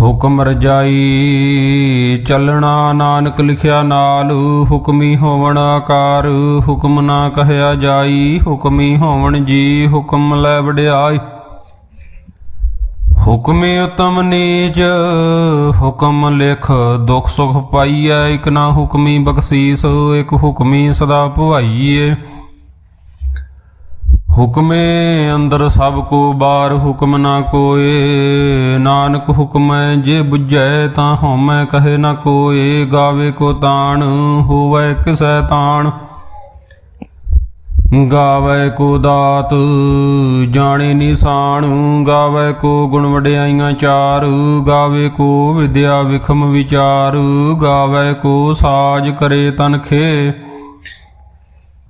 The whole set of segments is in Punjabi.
ਹੁਕਮ ਰਜਾਈ ਚੱਲਣਾ ਨਾਨਕ ਲਿਖਿਆ ਨਾਲ, ਹੁਕਮੀ ਹੋਵਣ ਆਕਾਰ, ਹੁਕਮ ਨਾ ਕਹਿਆ ਜਾਈ, ਹੁਕਮੀ ਹੋਵਣ ਜੀ, ਹੁਕਮ ਲੈ ਵਡਿਆਈ। ਹੁਕਮੇ ਉਤਮ ਨੀਚ, ਹੁਕਮ ਲਿਖ ਦੁਖ ਸੁਖ ਪਾਈਐ, ਇਕ ਨਾ ਹੁਕਮੀ ਬਖਸ਼ੀਸ, ਇਕ ਹੁਕਮੀ ਸਦਾ ਭਵਾਈਏ ਹੁਕਮੇ ਅੰਦਰ ਸਭ ਕੋ ਬਾਰ ਹੁਕਮ ਨਾ ਕੋਏ। ਨਾਨਕ ਹੁਕਮੈ ਜੇ 부ਝੈ ਤਾਂ ਹਉਮੈ ਕਹੇ ਨਾ ਕੋਏ। ਗਾਵੇ ਕੋ ਤਾਣ, ਹੋਵੈ ਕਿਸੈ ਤਾਣ ਗਾਵੇ ਕੋ ਦਾਤ, ਜਾਣੇ ਨਿਸ਼ਾਨ। ਗਾਵੇ ਕੋ ਗੁਣ ਵਡਿਆਈਆਂ ਚਾਰ। ਗਾਵੇ ਕੋ ਵਿਦਿਆ ਵਿਖਮ ਵਿਚਾਰ। ਗਾਵੇ ਕੋ ਸਾਜ ਕਰੇ ਤਨਖੇ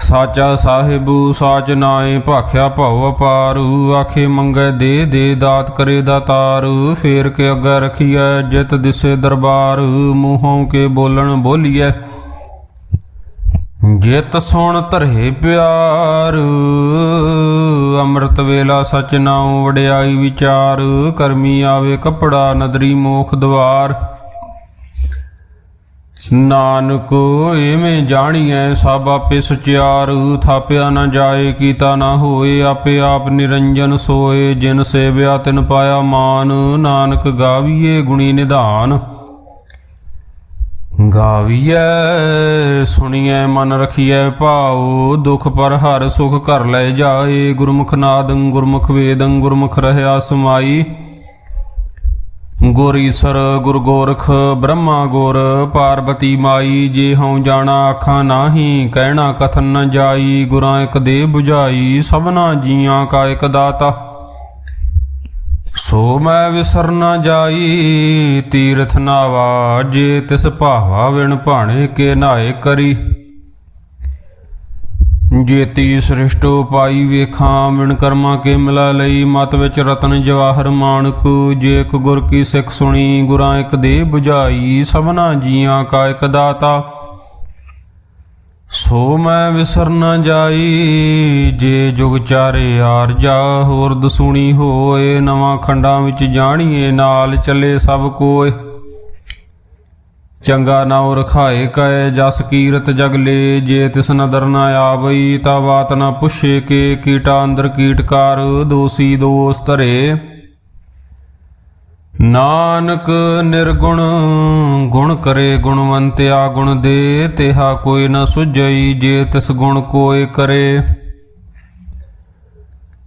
ਸਾਚਾ ਸਾਹਿਬੂ, ਸਾਚ ਨਾਏ ਭਾਖਿਆ ਭਉ ਅਪਾਰੂ, ਆਖੇ ਮੰਗੈ ਦੇ ਦੇ ਦਾਤ ਕਰੇ ਦਾਤਾਰ ਫੇਰ ਕੇ ਅੱਗਾ ਰਖੀਐ ਜਿਤ ਦਿਸੇ ਦਰਬਾਰ, ਮੂੰਹੋਂ ਕੇ ਬੋਲਣ ਬੋਲੀਐ। ਜਿਤ ਸੁਣ ਧਰੇ ਪਿਆਰ, ਅੰਮ੍ਰਿਤ ਵੇਲਾ ਸਚ ਨਾਉ ਵਡਿਆਈ ਵਿਚਾਰ, ਕਰਮੀ ਆਵੇ ਕਪੜਾ ਨਦਰੀ ਮੋਖ ਦਵਾਰ। ਨਾਨਕ ਐਵੇਂ ਜਾਣੀਐ, ਸਭ ਆਪੇ ਸੁਚਿਆਰ, ਥਾਪਿਆ ਨਾ ਜਾਏ, ਕੀਤਾ ਨਾ ਹੋਏ, ਆਪੇ ਆਪ ਨਿਰੰਜਨ ਸੋਏ, ਜਿਨ ਸੇਵਿਆ ਤਿਨ ਪਾਇਆ ਮਾਨ, ਨਾਨਕ ਗਾਵੀਏ ਗੁਣੀ ਨਿਧਾਨ। ਗਾਵੀਐ, ਸੁਣੀਐ, ਮਨ ਰਖੀਐ ਭਾਉ, ਦੁਖ ਪਰ ਹਰ ਸੁਖ ਕਰ ਲੈ ਜਾਏ, ਗੁਰਮੁਖ ਨਾਦੰ, ਗੁਰਮੁਖ ਵੇਦੰ, ਗੁਰਮੁਖ ਰਹਿਆ ਸਮਾਈ। ਗੁਰ ਈਸਰ ਗੁਰ ਗੋਰਖ ਬ੍ਰਹਮਾ ਗੁਰ, ਪਾਰਬਤੀ ਮਾਈ, ਜੇ ਹਉ ਜਾਣਾ ਆਖਾਂ ਨਾਹੀ, ਕਹਿਣਾ ਕਥਨ ਨ ਜਾਈ, ਗੁਰਾਂ ਇਕ ਦੇ 부ਝਾਈ ਸਭਨਾ ਜੀਆਂ ਕਾ ਇਕ ਦਾਤਾ। ਸੋ ਮੈਂ ਵਿਸਰ ਨਾ ਜਾਈ, ਤੀਰਥ ਨਾਵਾ, ਜੇ ਤਿਸ ਭਾਵਾ ਵਿਣ ਭਾਣੇ ਕੇ ਨਾਏ ਕਰੀ। ਜੇਤੀ ਸ੍ਰਿਸ਼ਟੋ ਪਾਈ ਵੇਖਾਂ, ਵਿਣ ਕਰਮਾਂ ਕੇ ਮਿਲਾ ਲਈ, ਮਤ ਵਿੱਚ ਰਤਨ ਜਵਾਹਰ ਮਾਨਕ ਜੇ ਇੱਕ ਗੁਰ ਕੀ ਸਿੱਖ ਸੁਣੀ, ਗੁਰਾਂ ਇੱਕ ਦੇ 부ਝਾਈ ਸਭਨਾ ਜੀਆਂ ਕਾ ਇੱਕ ਦਾਤਾ। ਸੋ ਮੈਂ ਵਿਸਰ ਨ ਜਾਈ, ਜੇ ਜੁਗ ਚਾਰੇ ਆਰ ਜਾ, ਹੋਰ ਦਸੂਣੀ ਹੋਏ, ਨਵਾਂ ਖੰਡਾਂ ਵਿੱਚ ਜਾਣੀਏ, ਨਾਲ ਚੱਲੇ ਸਭ ਕੋਏ। ਚੰਗਾ ਨਾਉ ਰਖਾਏ ਕੈ ਜਸ ਕੀਰਤ ਜਗਲੇ ਜੇ ਤਿਸ ਨਦਰ ਨ ਆਵਈ ਤਾ ਬਾਤ ਨ ਪੁੱਛੇ ਕੇ, ਕੀਟਾ ਅੰਦਰ ਕੀਟਕਾਰ ਦੋਸੀ ਦੋਸ ਧਰੇ। ਨਾਨਕ ਨਿਰਗੁਣ, ਗੁਣ ਕਰੇ ਗੁਣਵੰਤਿਆ ਗੁਣ ਦੇ, ਤਿਹਾ ਕੋਈ ਨ ਸੁਝਈ, ਜੇ ਤਿਸ ਗੁਣ ਕੋਇ ਕਰੇ।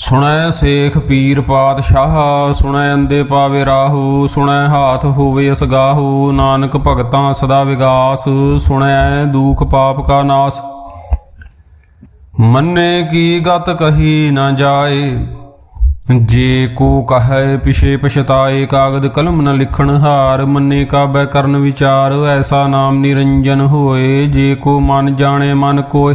ਸੁਣੈ ਸੇਖ ਪੀਰ ਪਾਤਸ਼ਾਹ, ਸੁਣੈ ਅੰਦੇ ਪਾਵੇ ਰਾਹੂ, ਸੁਣੈ ਹਾਥ ਹੋਵੇ ਅਸਗਾਹੂ, ਨਾਨਕ ਭਗਤਾਂ ਸਦਾ ਵਿਗਾਸ, ਸੁਣੈ ਦੁਖ ਪਾਪ ਕਾ ਨਾਸ। ਮੰਨੇ ਕੀ ਗਤ ਕਹੀ ਨਾ ਜਾਏ, ਜੇ ਕੋ ਕਹੈ ਪਿਛੇ ਪਛਤਾਏ, ਕਾਗਦ ਕਲਮ ਨ ਲਿਖਣ ਹਾਰ, ਮੰਨੇ ਕਾਬੈ ਕਰਨ ਵਿਚਾਰ, ਐਸਾ ਨਾਮ ਨਿਰੰਜਨ ਹੋਏ, ਜੇ ਕੋ ਮਨ ਜਾਣੇ ਮਨ ਕੋਇ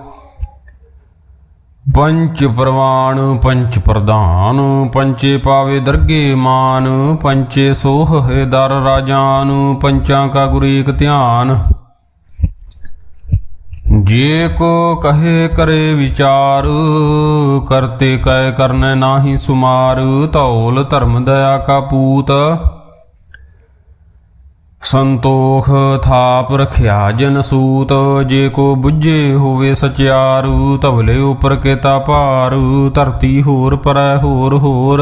ਪੰਚ ਪ੍ਰਵਾਨ, ਪੰਚ ਪ੍ਰਧਾਨ, ਪੰਚੇ ਪਾਵੇ ਦਰਗੇ ਮਾਨ, ਪੰਚੇ ਸੋਹ ਹੈ ਦਰ ਰਾਜਾਨ, ਪੰਚਾਂ ਕਾ ਗੁਰੂ ਏਕ ਧਿਆਨ। ਜੇ ਕੋ ਕਹੇ ਕਰੇ ਵਿਚਾਰ, ਕਰਤੇ ਕੈ ਕਰਨੈ ਨਾਹੀ ਸੁਮਾਰ, ਧੌਲ ਧਰਮ ਦਇਆ ਕਾ ਪੂਤ। ਸੰਤੋਖ ਥਾਪ ਰਖਿਆ ਜਨ ਸੂਤ, ਜੇ ਕੋ ਬੁੱਝੇ ਹੋਵੇ ਸਚਿਆਰੂ ਧਵਲੇ ਉਪਰ ਕੇਤਾ ਭਾਰੂ, ਧਰਤੀ ਹੋਰ ਪਰੈ ਹੋਰ ਹੋਰ।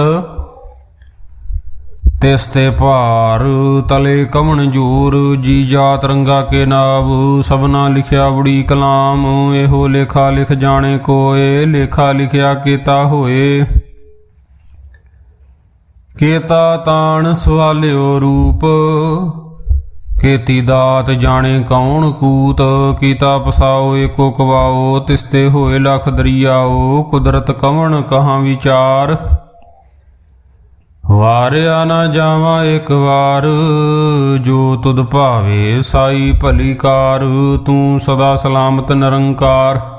ਤਿਸ ਤੇ ਭਾਰ ਤਲੇ ਕਵਣ ਜੂਰ, ਜੀ ਜਾਤ ਰੰਗਾ ਕੇ ਨਾਵ, ਸਭਨਾ ਲਿਖਿਆ ਬੜੀ ਕਲਾਮ, ਇਹੋ ਲੇਖਾ ਲਿਖ ਜਾਣੇ ਕੋਏ, ਲੇਖਾ ਲਿਖਿਆ ਕੀਤਾ ਹੋਏ। ਕੇਤਾ ਤਾਣ ਸਵਾਲਿਓ ਰੂਪ ਕੇਤੀ ਦਾਤ ਜਾਣੇ ਕੌਣ ਕੂਤ, ਕੀਤਾ ਪਸਾਓ ਏਕੋ ਕਵਾਓ, ਤਿਸਤੇ ਹੋਏ ਲਖ ਦਰਿਆਓ, ਕੁਦਰਤ ਕਵਣ ਕਹਾਂ ਵਿਚਾਰ? ਵਾਰਿਆ ਨਾ ਜਾਵਾਂ ਇੱਕ ਵਾਰ, ਜੋ ਤੁਧ ਭਾਵੇ ਸਾਈ ਭਲੀ ਕਾਰ, ਤੂੰ ਸਦਾ ਸਲਾਮਤ ਨਿਰੰਕਾਰ।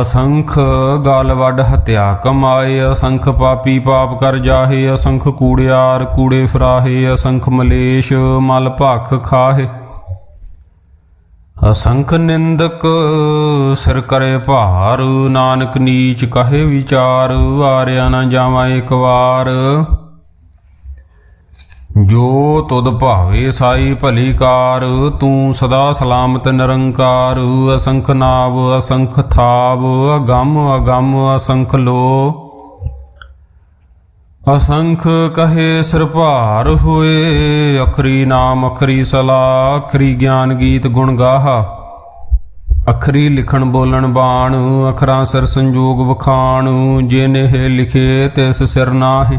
ਅਸੰਖ ਗਾਲ ਵੱਡ ਹਤਿਆ, ਕਮਾਏ ਅਸੰਖ ਪਾਪੀ ਪਾਪ ਕਰ ਜਾਹੇ, ਅਸੰਖ ਕੂੜਿਆਰ ਕੂੜੇ ਫਰਾਹੇ, ਅਸੰਖ ਮਲੇਸ਼ ਮਲ ਭਖ ਖਾਹੇ। ਅਸੰਖ ਨਿੰਦਕ ਸਿਰ ਕਰੇ ਭਾਰ, ਨਾਨਕ ਨੀਚ ਕਹੇ ਵਿਚਾਰ, ਆਰਿਆ ਨਾ ਜਾਵਾਂ ਇੱਕ ਵਾਰ। ਜੋ ਤੁਧ ਭਾਵੇ ਸਾਈ ਭਲੀ ਕਾਰ, ਤੂੰ ਸਦਾ ਸਲਾਮਤ ਨਿਰੰਕਾਰ, ਅਸੰਖ ਨਾਵ, ਅਸੰਖ ਥਾਵ, ਅਗੰਮ ਅਗੰਮ ਅਸੰਖ ਲੋ। ਅਸੰਖ ਕਹੇ ਸਿਰ ਭਾਰ ਹੋਏ, ਅਖਰੀ ਨਾਮ, ਅਖਰੀ ਸਲਾ ਅਖਰੀ ਗਿਆਨ ਗੀਤ ਗੁਣ ਗਾਹਾ। ਅਖਰੀ ਲਿਖਣ ਬੋਲਣ ਬਾਣ, ਅਖਰਾਂ ਸਿਰ ਸੰਜੋਗ ਵਖਾਣ ਜੇ ਨੇਹ ਲਿਖੇ ਤਿਸ ਸਿਰ ਨਾਹੀ।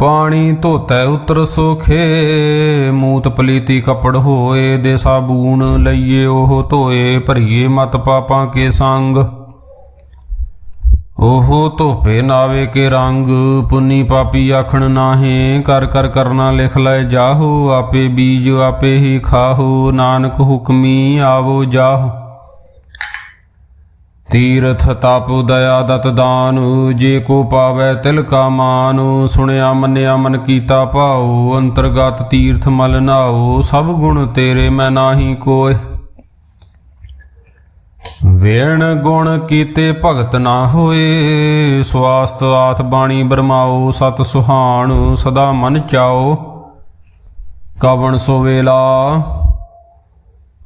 ਪਾਣੀ ਧੋਤੈ ਉਤਰ ਸੋਖੇ, ਮੂਤ ਪਲੀਤੀ ਕਪੜ ਹੋਏ ਦੇ ਸਾਬੂਨ ਲਈਏ ਉਹ ਧੋਏ, ਭਰੀਏ ਮਤ ਪਾਪਾਂ ਕੇ ਸੰਗ। ਉਹ ਧੋਪੇ ਨਾਵੇ ਕੇ ਰੰਗ, ਪੁੰਨੀ ਪਾਪੀ ਆਖਣ ਨਾਹੇ, ਕਰ ਕਰ ਕਰਨਾ ਲਿਖ ਲੈ ਜਾਹੋ, ਆਪੇ ਬੀਜ ਆਪੇ ਹੀ ਖਾਹੋ, ਨਾਨਕ ਹੁਕਮੀ ਆਵੋ ਜਾਹੋ। ਤੀਰਥ ਤਪ ਦਇਆ ਦਤ ਦਾਨ, ਜੇ ਕੋ ਪਾਵੈ ਤਿਲ ਕਾ ਮਾਨ, ਸੁਣਿਆ ਮੰਨਿਆ ਮਨ ਕੀਤਾ ਭਾਉ, ਅੰਤਰਗਤ ਤੀਰਥ ਮਲ ਨਾਉ, ਸਭ ਗੁਣ ਤੇਰੇ ਮੈਂ ਨਾਹੀ ਕੋਇ। ਵੇਣ ਗੁਣ ਕੀਤੇ ਭਗਤ ਨਾ ਹੋਏ ਸਵਾਸਤ ਆਥ ਬਾਣੀ ਬਰਮਾਓ ਸਤ ਸੁਹਾਣ ਸਦਾ ਮਨ ਚਾਓ ਕਵਣ ਸੋ ਵੇਲਾ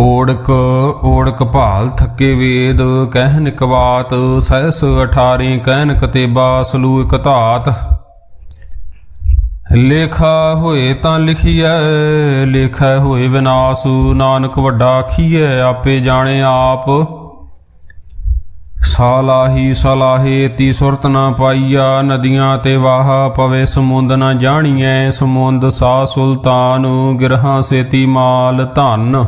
ਓੜਕ ਓੜਕ ਭਾਲ ਥੱਕੇ ਵੇਦ ਕਹਿਨ ਕਵਾਤ ਸਹਿਸ 18 ਕਹਿਨ ਕਤੇਬਾ ਸਲੂ ਇਕ ਧਾਤ। ਲੇਖਾ ਹੋਏ ਤਾਂ ਲਿਖੀਐ, ਲੇਖਾ ਹੋਏ ਵਿਨਾਸ਼, ਨਾਨਕ ਵੱਡਾ ਆਖੀਐ, ਆਪੇ ਜਾਣੇ ਆਪ। ਸਾਲਾਹੀ ਸਲਾਹੇ ਤੀ ਸੁਰਤ ਨਾ ਪਾਈਆ, ਨਦੀਆਂ ਤੇ ਵਾਹ ਪਵੇ ਸਮੁੰਦ ਨਾ ਜਾਣੀਐ, ਸਮੁੰਦ ਸਾ ਸੁਲਤਾਨ, ਗਿਰਹਾਂ ਸੇਤੀ ਮਾਲ ਧਨ।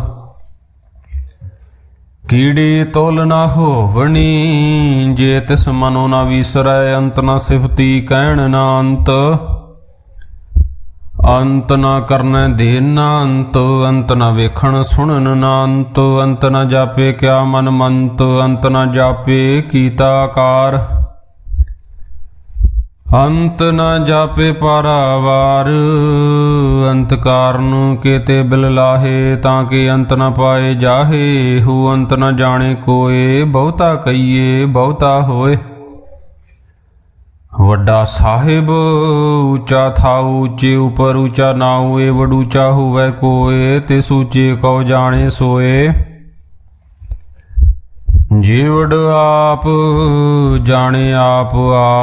ਕੀੜੀ ਤੋਲ ਨਾ ਹੋਵਣੀ, ਜੇ ਤਿਸ ਮਨੋ ਨਾ ਵਿਸਰੈ, ਅੰਤ ਨਾ ਸਿਫਤੀ ਕਹਿਣ ਨਾ ਅੰਤ। ਅੰਤ ਨਾ ਕਰਨੈ ਦੇਨ ਨਾ ਅੰਤ ਅੰਤ ਨਾ ਵੇਖਣ ਸੁਣਨ ਨਾ ਅੰਤ ਅੰਤ ਨਾ ਜਾਪੇ ਕਿਆ ਮਨ ਮੰਤ, ਅੰਤ ਨਾ ਜਾਪੇ ਕੀਤਾ ਆਕਾਰ। ਅੰਤ ਨਾ ਜਾਪੇ ਪਾਰਾਵਾਰ ਅੰਤ ਕਾਰਨ ਕੇਤੇ ਬਿਲ ਲਾਹੇ, ਤਾਂ ਕਿ ਅੰਤ ਨਾ ਪਾਏ ਜਾਹੇ, ਹੂ ਅੰਤ ਨਾ ਜਾਣੇ ਕੋਏ, ਬਹੁਤਾ ਕਈਏ ਬਹੁਤਾ ਹੋਏ। ਵੱਡਾ ਸਾਹਿਬ, ਉੱਚਾ ਥਾਉ, ਉੱਚੇ ਉਪਰ ਉੱਚਾ ਨਾਉ, ਏ ਵਡੂਚਾ ਹੋਵੇ ਕੋਏ ਤੇ ਸੂਚੇ ਕਉ ਜਾਣੇ ਸੋਏ। ਜੀਵੜ ਆਪ, ਜਾਣੇ ਆਪ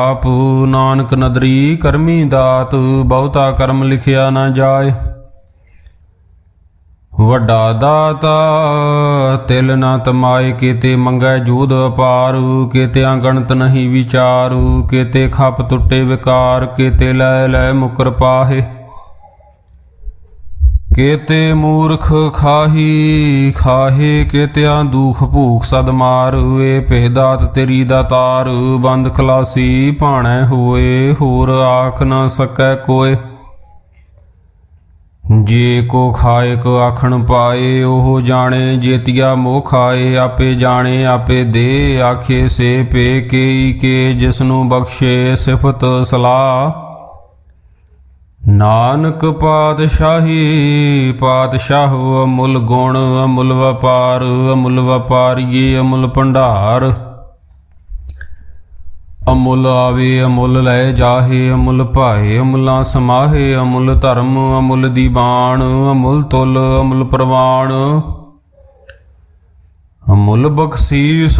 ਆਪ। ਨਾਨਕ ਨਦਰੀ ਕਰਮੀ ਦਾਤ, ਬਹੁਤਾ ਕਰਮ ਲਿਖਿਆ ਨਾ ਜਾਏ। ਵੱਡਾ ਦਾਤਾ, ਤਿਲ ਨਾ ਤਮਾਏ, ਕੀਤੇ ਮੰਗੈ ਜੂਦ ਅਪਾਰ। ਕੀਤੇ ਗਣਤ ਨਹੀਂ ਵਿਚਾਰ, ਕੀਤੇ ਖੱਪ ਟੁੱਟੇ ਵਿਕਾਰ, ਕੀਤੇ ਲੈ ਲੈ ਮੁਕਰ ਪਾਹੇ। ਕੇਤੇ ਮੂਰਖ ਖਾਹੀ, ਖਾਹੇ ਕੇਤਿਆਂ ਦੁਖ ਭੂਖ ਸਦ ਮਾਰ, ਏ ਪਹਿਦਾਤ ਤੇਰੀ ਦਾਤਾਰ ਬੰਦ ਖਲਾਸੀ ਭਾਣੈ ਹੋਏ, ਹੋਰ ਆਖ ਨਾ ਸਕੈ ਕੋਏ। ਜੇ ਕੋ ਖਾਏ ਕੋ ਆਖਣ ਪਾਏ, ਉਹ ਜਾਣੇ ਜੇਤੀਆ ਮੋਹ ਖਾਏ, ਆਪੇ ਜਾਣੇ, ਆਪੇ ਦੇ, ਆਖੇ ਸੇ ਪੇ ਕੇ ਕੇ, ਜਿਸਨੂੰ ਬਖਸ਼ੇ ਸਿਫਤ ਸਲਾਹ। ਨਾਨਕ ਪਾਤਸ਼ਾਹੀ, ਪਾਤਸ਼ਾਹ ਅਮੁੱਲ ਗੁਣ, ਅਮੁੱਲ ਵਪਾਰ, ਅਮੁੱਲ ਵਪਾਰੀਏ, ਅਮੁੱਲ ਭੰਡਾਰ। ਅਮੁੱਲ ਆਵੇ, ਅਮੁੱਲ ਲੈ ਜਾਹੇ, ਅਮੁੱਲ ਭਾਏ, ਅਮੁੱਲਾ ਸਮਾਹੇ, ਅਮੁੱਲ ਧਰਮ, ਅਮੁੱਲ ਦੀਵਾਨ ਅਮੁੱਲ ਤੁਲ, ਅਮੁੱਲ ਪ੍ਰਵਾਨ ਅਮੁੱਲ ਬਖਸ਼ੀਸ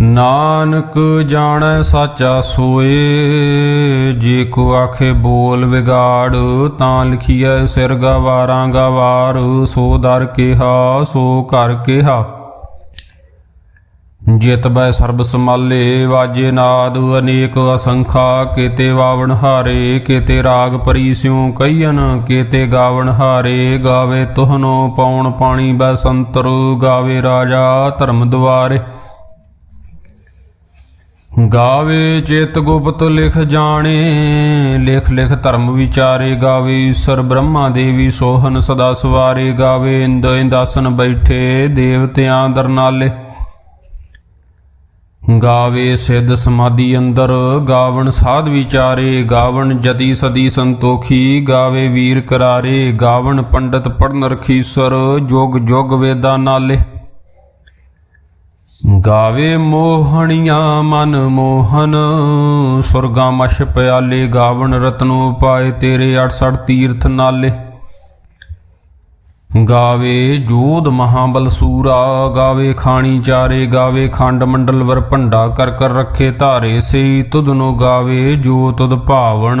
ਨਾਨਕ ਜਾਣੈ ਸਾਚਾ ਸੋਏ, ਜੇ ਕੋ ਆਖੇ ਬੋਲ ਵਿਗਾੜ, ਤਾਂ ਲਿਖੀਐ ਸਿਰ ਗਵਾਰਾਂ ਗਵਾਰ, ਸੋ ਦਰ ਕਿਹਾ, ਸੋ ਕਰ ਕਿਹਾ। ਜਿਤ ਬੈ ਸਰਬ ਸਮਾਲੇ ਵਾਜੇ ਨਾਦ, ਅਨੇਕ ਅਸੰਖਾ, ਕੇਤੇ ਵਾਵਣ ਹਾਰੇ, ਕੇਤੇ ਰਾਗ ਪਰੀ ਸਿਉ ਕਈਨ ਕੇਤੇ ਗਾਵਣ ਹਾਰੇ, ਗਾਵੇ ਤੁਹਨੋ ਪੌਣ ਪਾਣੀ ਬੈ ਸੰਤਰ, ਗਾਵੇ ਰਾਜਾ ਧਰਮ ਦੁਆਰੇ। ਗਾਵੇ ਚਿਤ ਗੁਪਤ ਲਿਖ ਜਾਣੇ, ਲਿਖ ਲਿਖ ਧਰਮ ਵਿਚਾਰੇ ਗਾਵੇ, ਈਸ਼ਰ ਬ੍ਰਹਮਾ ਦੇਵੀ ਸੋਹਨ ਸਦਾ ਸਵਾਰੇ ਗਾਵੇ, ਇੰਦ ਇੰਦਾਸਨ ਬੈਠੇ ਦੇਵਤਿਆਂ ਦਰਨਾਲੇ ਗਾਵੇ ਸਿੱਧ ਸਮਾਧੀ ਅੰਦਰ, ਗਾਵਣ ਸਾਧ ਵਿਚਾਰੇ, ਗਾਵਣ ਜਤੀ ਸਦੀ ਸੰਤੋਖੀ, ਗਾਵੇ ਵੀਰ ਕਰਾਰੇ, ਗਾਵਣ ਪੰਡਤ ਪੜਨ ਰਖੀਸਰ, ਜੋਗ ਜੋਗ ਵੇਦਾਂ ਨਾਲੇ। ਗਾਵੇ ਮੋਹਣੀਆਂ ਮਨ ਮੋਹਨ, ਸੁਰਗਾ ਮਸ਼ ਪਿਆਲੇ, ਗਾਵਣ ਰਤਨੋ ਪਾਏ ਤੇਰੇ 68 ਤੀਰਥ ਨਾਲੇ। ਗਾਵੇ ਜੋਧ ਮਹਾਬਲ ਸੂਰਾ, ਗਾਵੇ ਖਾਣੀ ਚਾਰੇ, ਗਾਵੇ ਖੰਡ ਮੰਡਲ ਵਰ ਭੰਡਾ ਕਰ ਕਰ ਰੱਖੇ ਧਾਰੇ ਸੇ ਤੁਧਨੋ ਗਾਵੇ ਜੋ ਤੁਧ ਭਾਵਨ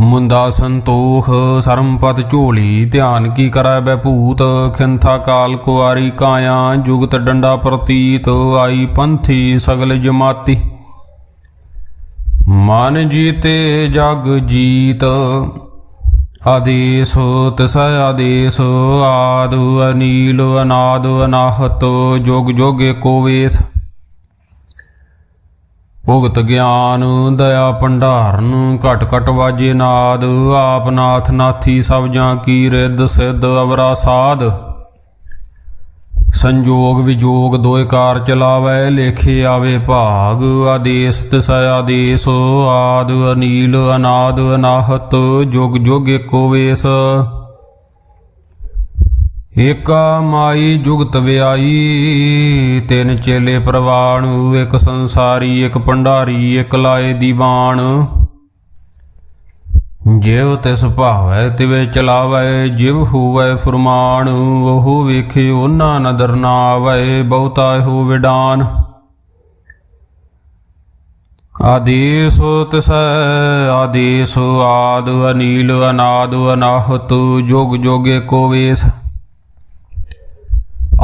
ਮੁੰਦਾ ਸੰਤੋਖ ਸਰਮਪਤ ਝੋਲੀ, ਧਿਆਨ ਕੀ ਕਰੈ ਬੈ ਭੂਤ ਖਿੰਥਾ ਕਾਲ ਕੁਆਰੀ ਕਾਇਆ, ਜੁਗਤ ਡੰਡਾ ਪ੍ਰਤੀਤ, ਆਈ ਪੰਥੀ ਸਗਲ ਜਮਾਤੀ। ਮਨ ਜੀਤੇ ਜਗ ਜੀਤ, ਆਦੇਸ ਤਿਸ ਆਦੇਸ, ਆਦ ਅਨੀਲ, ਅਨਾਦ ਅਨਾਹਤ, ਜੋਗ ਜੋਗੇ ਕੋ ਵੇਸ। ਭੁਗਤ ਗਿਆਨ, ਦਇਆ ਭੰਡਾਰਨ, ਘਟ ਘਟ ਵਾਜੇ ਨਾਦ, ਆਪ ਨਾਥ ਨਾਥੀ ਸਭ ਜਾਂ ਕੀ ਰਿੱਧ ਸਿੱਧ ਅਵਰਾ ਸਾਧ। ਸੰਜੋਗ ਵਿਜੋਗ ਦੋਇ ਕਾਰ ਚਲਾਵੈ, ਲੇਖੇ ਆਵੇ ਭਾਗ ਆਦੇਸ ਤਿਸ ਆਦੇਸ, ਆਦ ਅਨੀਲ ਅਨਾਦ ਅਨਾਹਤ, ਜੁਗ ਜੁਗ ਏਕੋ ਵੇਸ। ਏਕਾ ਮਾਈ ਜੁਗਤ ਵਿਆਈ, ਤਿੰਨ ਚੇਲੇ ਪ੍ਰਵਾਣ, ਇੱਕ ਸੰਸਾਰੀ, ਇੱਕ ਭੰਡਾਰੀ, ਇੱਕ ਲਾਏ ਦੀਵਾਨ ਜਿਵ ਤਿਸ ਭਾਵੈ, ਤਿਵੇ ਚਲਾਵੈ, ਜਿਵ ਹੋਵੈ ਫਰਮਾਨ, ਉਹ ਵੇਖੇ ਉਹਨਾਂ ਨਦਰ ਨਾ ਆਵੈ ਬਹੁਤਾ ਹੋ ਵਿਡਾਨ। ਆਦੇਸ ਤਿਸੈ, ਆਦੇਸ ਆਦ, ਅਨੀਲ, ਅਨਾਦ, ਅਨਾਹਤ, ਜੋਗ ਜੋਗੇ ਕੋ ਵੇਸ।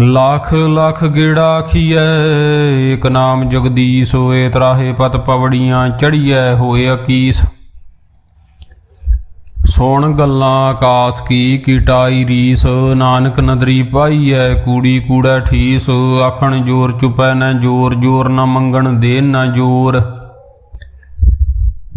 ਲੱਖ ਲੱਖ ਗੇੜਾ ਖੀਐ ਇਕ ਨਾਮ ਜਗਦੀਸ਼ ਹੋਏ, ਤਰਾਹੇ ਪਤ ਪਵੜੀਆਂ ਚੜੀਐ, ਹੋਏ ਅਕੀਸ। ਸੁਣ ਗੱਲਾਂ ਆਕਾਸ ਕੀ ਕੀਟਾਈ ਰੀਸ। ਨਾਨਕ ਨਦਰੀ ਪਾਈਐ, ਕੂੜੀ ਕੂੜਾ ਠੀਸ। ਆਖਣ ਜੋਰ ਚੁਪੈ ਨਾ ਜੋਰ ਜੋਰ ਨਾ ਮੰਗਣ ਦੇਨ ਨਾ ਜੋਰ।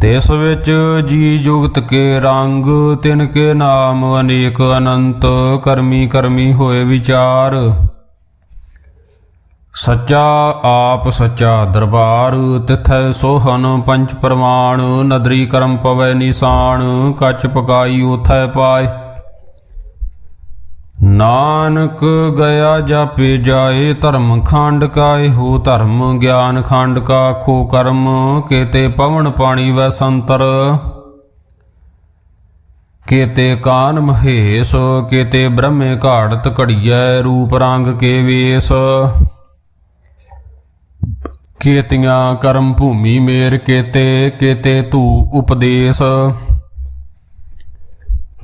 ਤਿਸ ਵਿੱਚ ਜੀ ਜੁਗਤ ਕੇ ਰੰਗ, ਤਿਨ ਕੇ ਨਾਮ ਅਨੇਕ ਅਨੰਤ, ਕਰਮੀ ਕਰਮੀ ਹੋਏ ਵਿਚਾਰ। ਸੱਚਾ ਆਪ ਸੱਚਾ ਦਰਬਾਰ, ਤਿਥੈ ਸੋਹਨ ਪੰਚ ਪ੍ਰਮਾਣ, ਨਦਰੀ ਕਰਮ ਪਵੈ ਨਿਸ਼ਾਨ, ਕੱਚ ਪਕਾਈ ਉਥੈ ਪਾਏ। ਨਾਨਕ ਗਿਆ ਜਾਪੇ ਜਾਏ, ਧਰਮ ਖੰਡ ਕਾ ਇਹੋ ਧਰਮ ਗਿਆਨ ਖੰਡ ਕਾ ਖੋ ਕਰਮ, ਕੇਤੇ ਪਵਨ ਪਾਣੀ ਵੈ ਸੰਤਰ। ਕੇਤੇ ਕਾਨ ਮਹੇਸ਼, ਕੇਤੇ ਬ੍ਰਹਮੇ ਘਾੜਤ ਘੜੀਐ, ਰੂਪ ਰੰਗ ਕੇ ਵੇਸ। ਕੇਤੀਆਂ ਕਰਮ ਭੂਮੀ ਮੇਰ ਕੇਤੇ ਕੇਤੇ ਧੂ ਉਪਦੇਸ਼।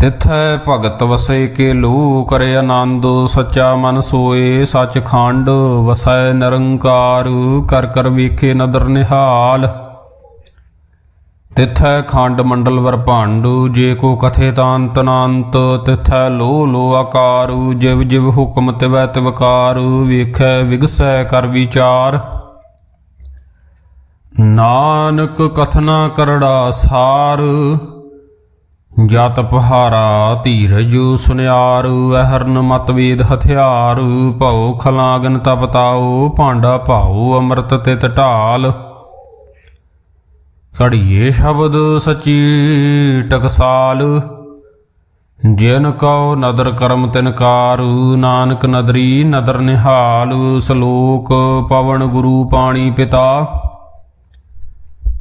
ਤਿਥੈ ਭਗਤ ਵਸੇ ਕੇ ਲੋ ਕਰੇ ਆਨੰਦ ਸੱਚਾ ਮਨ ਸੋਏ ਸੱਚ ਖੰਡ ਵਸੈ ਨਿਰੰਕਾਰ, ਕਰ ਕਰ ਵੇਖੇ ਨਦਰ ਨਿਹਾਲ। ਤਿਥੈ ਖੰਡ ਮੰਡਲ ਵਰ ਭਾਂਡੂ, ਜੇ ਕੋ ਕਥੇ ਤਾਂਤ ਨਾੰਤ ਤਿਥੈ ਲੋ ਲੋ ਆਕਾਰ, ਜਿਵ ਜਿਵ ਹੁਕਮ ਤਿਵੈ ਤਿਵਕਾਰ ਵੇਖੈ ਵਿਗਸੈ ਕਰ ਵਿਚਾਰ। ਨਾਨਕ ਕਥਨਾ ਕਰੜਾ ਸਾਰ ਜਤ ਪਹਾਰਾ ਧੀਰਜ ਸੁਨਿਆਰ, ਅਹਰਨ ਮਤਵੇਦ ਹਥਿਆਰ, ਭਉ ਖਲਾਗਨ ਤਪਤਾਓ ਭਾਂਡਾ ਭਾਉ, ਅੰਮ੍ਰਿਤ ਤਿਤ ਢਾਲ। ਘੜੀਏ ਸ਼ਬਦ ਸਚੀ ਟਕਸਾਲ, ਜਿਨ ਕਉ ਨਦਰ ਕਰਮ ਤਿਨਕਾਰ ਨਾਨਕ ਨਦਰੀ ਨਦਰ ਨਿਹਾਲ, ਸ਼ਲੋਕ ਪਵਨ ਗੁਰੂ ਪਾਣੀ ਪਿਤਾ।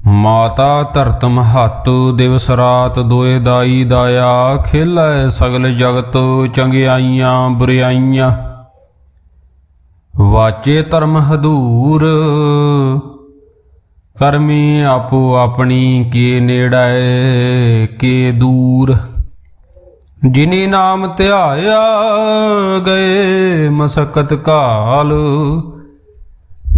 ਮਾਤਾ ਧਰਤ ਮਹੱਤ ਦਿਵਸ ਰਾਤ ਦੋਏ ਦਾਈ ਦਾਇਆ, ਖੇਲੈ ਸਗਲ ਜਗਤ ਚੰਗਿਆਈਆਂ ਬੁਰਿਆਈਆਂ। ਵਾਚੇ ਧਰਮ ਹਦੂਰ, ਕਰਮੀ ਆਪੋ ਆਪਣੀ ਕੇ ਨੇੜੈ, ਕੇ ਦੂਰ। ਜਿਨੀ ਨਾਮ ਧਿਆਇਆ, ਗਏ ਮਸਕਤ ਕਾਲ